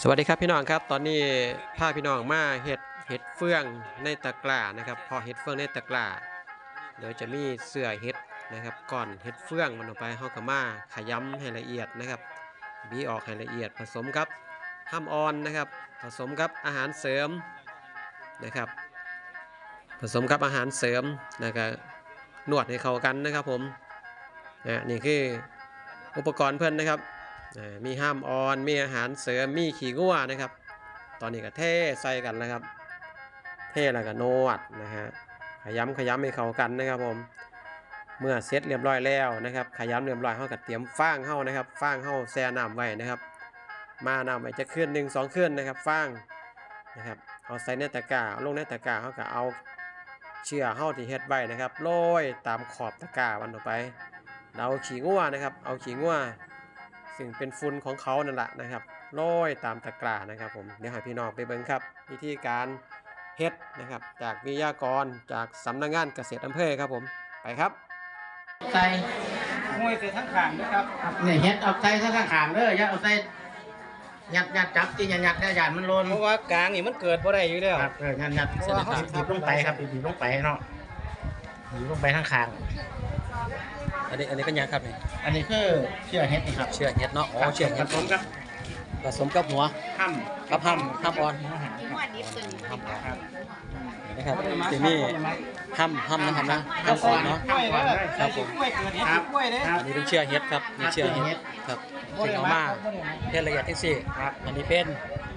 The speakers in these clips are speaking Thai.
สวัสดีครับพี่น้องครับ ตอนนี้พาพี่น้องมาเห็ดเห็ดเฟืองในตะกร้านะครับ พอเห็ดเฟืองในตะกร้าเดี๋ยวจะมีเสื่อเห็ดนะครับก่อนเห็ดเฟืองมันออกไปเฮาก็มาขยำให้ละเอียดนะครับบีออกให้ละเอียดผสมกับห้ามออนนะครับ ผสมกับอาหารเสริมนะครับ ผสมกับอาหารเสริมนะครับนวดให้เข้ากันนะครับผมนะนี่คืออุปกรณ์เพื่อนนะครับ มีห้ามออน มีอาหารเสริม มีขี้งัวนะครับ ตอนนี้ก็เทใส่กันแล้วครับ เทแล้วก็นวดนะฮะ ขยำขยำให้เข้ากันนะครับผม เมื่อเสร็จเรียบร้อยแล้วนะครับ ขยำเรียบร้อยเฮาก็เตรียมฟางเฮานะครับ ฟางเฮาแช่น้ำไว้นะครับ มาน้ำไว้จะขึ้นหนึ่งสองขึ้นนะครับ ฟางนะครับ เอาใส่ในตะกร้าเอาลงในตะกร้าเฮาก็เอาเชือกเฮาที่เฮ็ดไว้นะครับโรยตามขอบตะกร้ามันออกไป เราเอาขี้งัวนะครับ เอาขี้งัว ซึ่งเป็นฝุ่นของเขานั่นแหละนะครับโรยตามตะกร้านะครับผมเดี๋ยวให้พี่น้องไปเบิ่งครับ วิธีการเฮ็ดนะครับ จากวิทยากรจากสำนักงานเกษตรอำเภอครับผมไปครับใส่มวยแต่ทั้งขางนะครับเนี่ยเฮ็ดเอาใส่ซะข้างขางๆเด้ออย่าเอาใส่ยัดยัดจับที่ยัดยัดได้ยานมันโลนเพราะว่ากลางนี่มันเกิดบ่ได้อยู่แล้วครับเออยัดยัดเพราะว่าเขาสิบีบลงไปครับบีบลงไปเนาะบีบลงไปข้างขาง อันนี้อันนี้เป็นยังครับนี่อันนี้คือเชื่อเฮ็ดนี่ครับเชือกเห็ดเนาะอ๋อเชือกผเห็ดสมกับผสมกับหัวห้ำกับห้ำห้ำอ่อนครับนะครับที่นี่ห้ำห้ำนะครับนะห้ำอ่อนเนาะกล้วยเด้อครับผมกล้วยเกิดเห็ดคือกล้วยเด้อครับอันนี้เป็นเชือกเห็ดครับนี่เชือกเห็ดครับถึงเอามาเทละเอียดที่สี่ครับอันนี้เป็น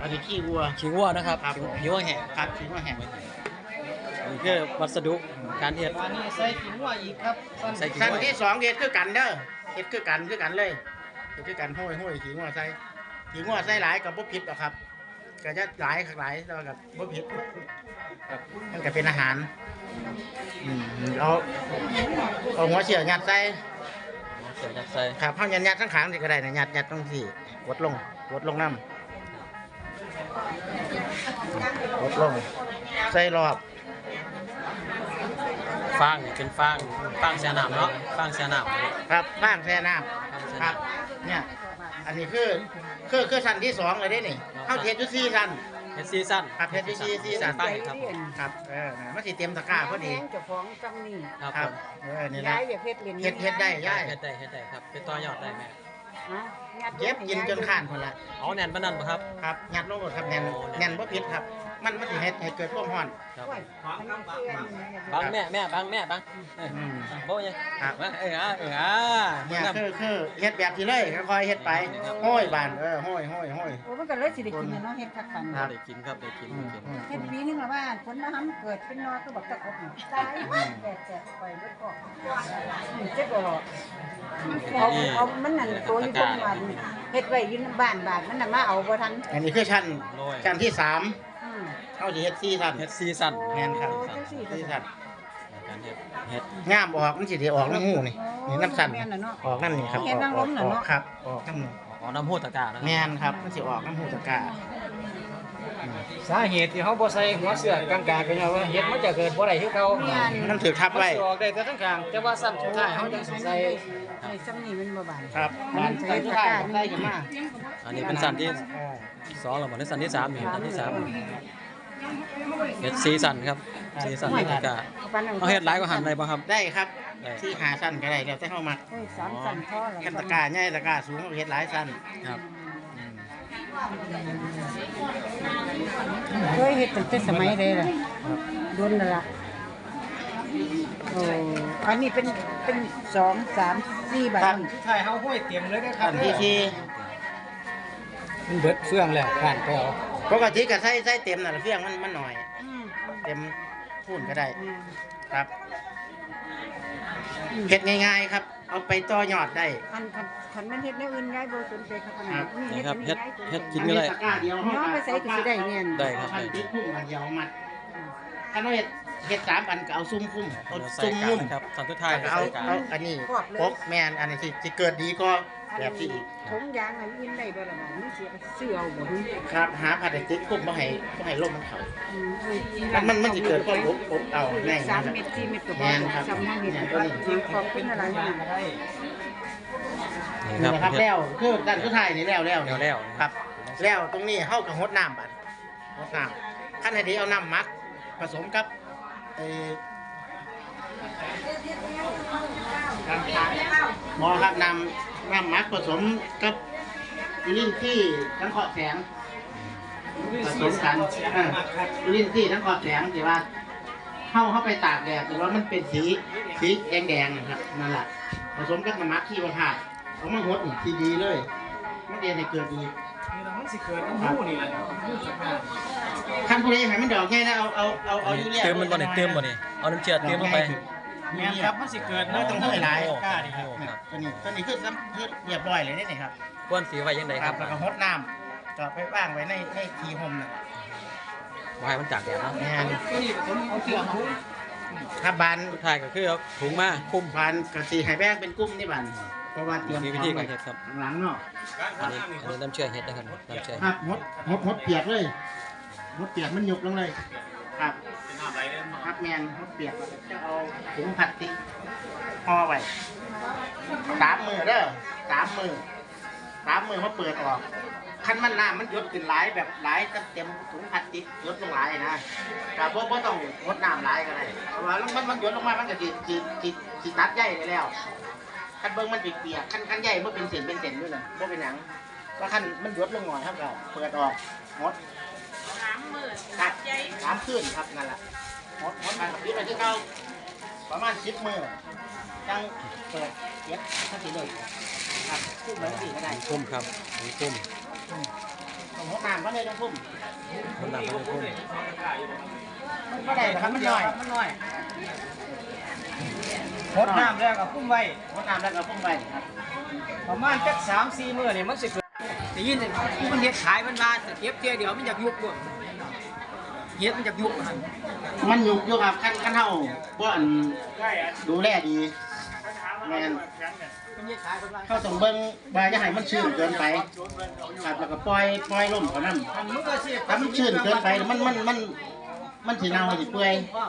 อันนี้ขี้วัวขิงวัวนะครับครับขิงวัวแห้งครับขี้วัวแห้ง นี่คือวัสดุการเฮ็ดอันนี้ใส่ขิงว่าอีกครับใส่ขิงขั้นที่สองเฮ็ดคือกันเด้อเฮ็ดคือกันคือกันเลยเฮ็ดคือกันห้อยห้อยขี้วัวใส่ขี้วัวใส่หลายกับบ่ผิดหรอกครับก็จะหลายหลายแล้วกับบ่ผิดครับมันก็เป็นอาหารอืมเอาเอาหัวเฉียวยัดใส่เสียบยัดใส่ครับเฮายัดยัดทั้งขางสิก็ได้นะยัดยัดตรงสี่กดลงกดลงน้ำกดลงใส่รอบ ฟางนี่เป็นฟางฟางแช่น้ำเนาะฟางแช่น้ำครับบ้างแช่น้ฟางแช่ำครับ เนี่ย อันนี้คือคือคือชั้นที่สองเลยเด้นี่เฮาเทศอยู่สี่ชั้น เฮ็ดซีซั่นครับเฮ็ดอยู่สี่สี่ชั้นฟางครับผมครับเออนะมันสิเต็มตะกร้าพอดีเจ้าของจังนี่ครับคผรับมเออนี่ย้านะยอย่าเพชรเรียนเฮ็ดเฮ็ดได้ย่ายเฮ็ดได้เฮ็ดได้ครับเป็นต่อยอดได้แม่ เย็บกินจนข้านคนละเอาแน่นปานนั้นบ่ครับ ครับยัดลงหมดครับแน่นแน่นบ่ผิดครับ มันมันสิเฮ็ดให้เกิดความร้อน ครับ บับังแม่แม่บังแม่บังเอออืมโบ้ยังครับ มาเอออะเอออะเนี่ยคือคือเฮ็ดแบบที่เลยค่อยๆเฮ็ดไปห้อยบานเออห้อยห้อยห้อย โอ้มันก็เลยสิได้กินเนาะเฮ็ดคักปันครับ ได้กินครับได้กินอืได้มกินอืมเฮ็ดปีนึงละว่าฝนมาห้ำเกิดเป็นนอก็บอกตะกบนี่ตายแดดแจกไปแล้วก็เจ็บบ่เอาเอามันนั่นตัวอยู่บนวันเฮ็ดไว้อยู่ในบ้านบาดมันน่ะมาเอาบ่ทันอันนี้คือชั้นโรยชั้นที่สามอืมเอาสิเฮ็ดสี่ชั้น เฮ็ดซีซั่นแม่นครับ โอ้จังซี่สี่ชั้นการเฮ็ดเฮ็ดงามออกมันสิได้ออกน้ำหูนี่นี่น้ำชั้นแม่นน่ะเนาะ ออกน้ำนี่ครับเห็นนางรมน่ะอเนาะอกครับออกน้ำนี่อ๋อน้ำหูตะกร้านะแม่นครับมันสิออกน้ำหูตะกร้าสาเหตุที่เขาบ่ใส่หัวเสือกลางๆก็เพราะว่าเห็ดมันจะเกิดบ่ได้คือเขาแม่น มันถือทับมันไว้สิออกได้แต่ทั้งขางแต่ว่าสั้นสุดท้ายเขาจังสิใส่ ไอ้จังนี่มันบ่บานครับบานใส่ทุกท่ายใส่ขึ้นมาอันนี้เป็นสันที่สองแล้วบ่ได้สันที่สามนี่สันที่สามเฮ็ดซีซั่นครับซีซั่นตะกร้าเอาเฮ็ดหลายกว่าหันได้บ่ครับ ได้ครับได้ที่หาชั้นก็ได้แล้วแต่เฮามักเอ้ยสามสันพอแล้วกันตะกร้าใหญ่ตะกร้าสูงเราเฮ็ดหลายชั้นครับเคยเฮ็ดตั้งแต่สมัยใดล่ะโดนแล้วล่ะ โอ้อันนี้เป็นเป็นสองสามสี่บาทสุดท้ายเขาห้อยเตรียมเลยนะครัชั้บนที่ที่มันเบิดเฟื่องแล้วผ่านไปเอาปกติก็ใส่ใส่เต็มน่ะเฟียงมันมันหน่อย อืมเต็มพูนก็ได้อืมครับเฮ็ดง่ายๆครับ เอาไปต่อยอดได้ อันคันคันมันเฮ็ดแนวอื่นย้ายบ่สนใจครับอันครันี้บนี่นี่ครับเฮ็ดเฮ็ดกินอัก็ได้ตะกร้าเดียวเนาะไปใส่ก็สิได้เนี่ยได้ครับพันติดพุ่มมันเดียวมัดถ้าเราเฮ็ด เฮ็ดสามอันก็เอาซุ้มคุ้มเอาเดี๋ยวใส่ซุ้มกามุ่มนะครับตอนสุดท้ายแล้วก็ก็เอาใส่กาเอาอันนี้ปกแมนอันนี้ที่ที่เกิดดีก็แบบที่อีกถุงยางอันอื่นได้บ่ล่ะมันมีเสียเสื้อเอาบ่ฮึครับหาพลาสติกคุ้มบ่ให้บ่ให้ลมมันเข้าอืมมันมันมันสิเกิดความอบอบเอาแน่สามนะครับเม็ดสี่เม็ดก็พแม่อนครับซ้ำเฮาเฮ็ดแม่นก็ขอบคุณอะไรนี่ได้นี่นี่ครับนะครับเฮ็ดแล้วคือด้านสุดท้ายนี่แล้วแล้วแล้วแล้ว ครับใแล้วตรงนี้เฮากับฮดน้ำบัดฮดน้ำขั้นให้ดีเอาน้ำหมักผสมกับ ไอ้หมอครับน้ำน้ำหมักผสมกับยูรินที่ทั้งขอบแสงผสมกันเออยูรินที่ทั้งขอบแสงที่ว่าเข้าเข้าไปตากแดดหรือว่ามันเป็นสีสีแดงๆนะครับนั่นแหละผสมกับน้ำหมักที่ประพาดเอามาหดนี่ทีดีเลยไม่เดียนให้เกิดดีนี่ล่ะมันสิเกิดน้ำมูนี่แหละมูสักการ คันผู้ใดให้มันดอกแค่นะเอาเอาเอาเอายูเรียเติมมันบ่นี่เติมบ่นี่เอาน้ำเชื่อเติมลงไปแม่นครับมันสิเกิดไม่ต้องห้อยหลายโอ้กล้าดิครับโอ้ครับตัวนี้ตัวนี้คือซ้ำคือเรียบร้อยเลยนี่นี่ครับควรสีไว้ยังไงครับแล้วก็ฮดน้ำก็ไปว่างไว้ในในทีห่มน่ะบ่ให้มันจากแดดเนาะแม่นตัวนี้ผมเอาเสื้อของครับบานสุดท้ายก็คือเอาถุงมาคลุมบานกสีให้แบ่งเป็นกลุ่มนี่บานเพราะว่าเตรียมมีวิธีการเฮ็ดครับข้างหลังเนาะอันนี้อันนี้น้ำเชื่อเฮ็ดนะครับน้ำเชื่อครับฮดฮดฮดเปียกเลย ฮดเปียกมันหยุบลงเลยครับครับแมนฮดเปียกจะเอาถุงพลาสติกห่อไว้สามมือเด้อสามมือสามมือมาเปิดออกคันมันน้ำมันหยดขึ้นหลายแบบหลายเต็มถุงพลาสติกหยดลงหลายนะแต่พวกบ่ต้องงดน้ำหลายก็ได้เพราะว่ามันมันหยดลงมามันก็สิสิสิสิตัดใหญ่ได้แล้วคันเบิ่งมันเปียกๆคันคันใหญ่บ่เป็นเส้นเป็นเส้นด้วยน่ะบ่เป็นหยังว่าคันมันหยดลงหน่อยครับก็เปิดออกหมดสามมื้อ ครับสามคืนครับนั่นแหละหมดหมดมันปิดไปที่เก่าประมาณ10มื้อจังเปิดเก็บถ้าสิเลยครับพูดแบบนี้ก็ได้คลุมครับถุงคลุมของหัวน้ำก็เลยต้องพุ่มคนดำก็เลยคลุมมันก็ได้นะครับมันน้อยมันน้อยหดน้ำแล้วก็พุ่มไว้หัวน้ำแล้วก็พุ่มไปครับประมาณจัก3-4มื้อนี่ยมันสิเกิดได้ยินผู้มันเฮ็ดขายมันว่าแต่เก็บเทียเดี๋ยวมันอยากยุบบ่ เฮ็ดมันอยากยุบหั่นมันอยู่อยู่กับขั้นขั้นเท่าบ่อันดูแลดีแมนมันเฮ็ดขายมันว่าเข้าต้องเบิ่งว่าจะให้มันชื้นเกินไปครับแล้วก็ปล่อยปล่อยลมเขานั่นมันมืออาชีพถ้ามันชื้นเกินไปมันมันมันมันสิเน่าสิเปื่อยควา